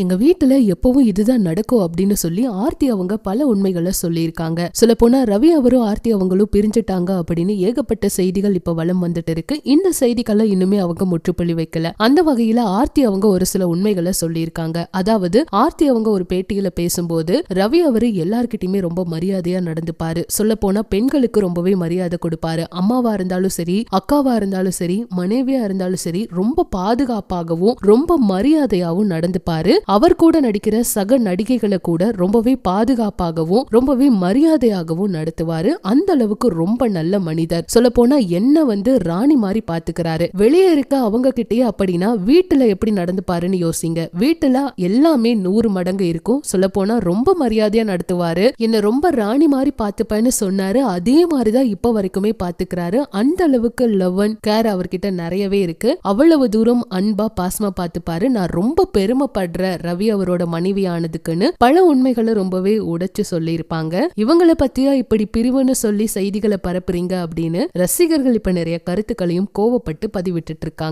எங்க வீட்டுல எப்பவும் இதுதான் நடக்கும் அப்படின்னு சொல்லி ஆர்த்தி அவங்க பல உண்மைகளை சொல்லியிருக்காங்க. சொல்ல போனா ரவி அவரும் ஆர்த்தி அவங்களும் பிரிஞ்சுட்டாங்க அப்படின்னு ஏகப்பட்ட செய்திகள் இப்ப வலம் வந்துட்டு இருக்கு. இந்த செய்திகளை இன்னுமே அவங்க முற்றுப்புள்ளி வைக்கல. அந்த வகையில ஆர்த்தி அவங்க ஒரு சில உண்மைகளை சொல்லியிருக்காங்க. அதாவது ஆர்த்தி அவங்க ஒரு பேட்டியில பேசும்போது ரவி அவரு எல்லார்கிட்டயுமே ரொம்ப மரியாதையா நடந்துப்பாரு. சொல்ல போனா பெண்களுக்கு ரொம்பவே மரியாதை கொடுப்பாரு. அம்மாவா இருந்தாலும் சரி அக்காவா இருந்தாலும் சரி மனைவியா இருந்தாலும் சரி ரொம்ப பாதுகாப்பாகவும் ரொம்ப மரியாதையாவும் நடந்துப்பாரு. அவர் கூட நடிக்கிற சக நடிகைகளை கூட ரொம்பவே பாதுகாப்பாகவும் ரொம்பவே மரியாதையாகவும் நடத்துவாரு. அந்த அளவுக்கு ரொம்ப நல்ல மனிதர். சொல்ல போனா என்ன வந்து ராணி மாதிரி பாத்துக்கிறாரு. வெளியே இருக்க அவங்க கிட்டயே அப்படின்னா வீட்டுல எப்படி நடந்துப்பாருன்னு யோசிங்க. வீட்டுல எல்லாமே நூறு மடங்கு இருக்கும். சொல்ல போனா ரொம்ப மரியாதையா நடத்துவாரு. என்ன ரொம்ப ராணி மாதிரி பாத்துப்பேன்னு சொன்னாரு. அதே மாதிரிதான் இப்ப வரைக்குமே பாத்துக்கிறாரு. அந்த அளவுக்கு லவ் அண்ட் கேர் அவர்கிட்ட நிறையவே இருக்கு. அவ்வளவு தூரம் அன்பா பாசமா பாத்துப்பாரு. நான் ரொம்ப பெருமைப்படுற ரவி அவரோட மனைவி ஆனதுக்குன்னு பல உண்மைகளை ரொம்பவே உடைச்சு சொல்லியிருப்பாங்க. இவங்களை பத்தியா இப்படி பிரிவுன்னு சொல்லி செய்திகளை பரப்புறீங்க அப்படின்னு ரசிகர்கள் இப்ப நிறைய கருத்துக்களையும் கோவப்பட்டு பதிவிட்டுட்டு இருக்காங்க.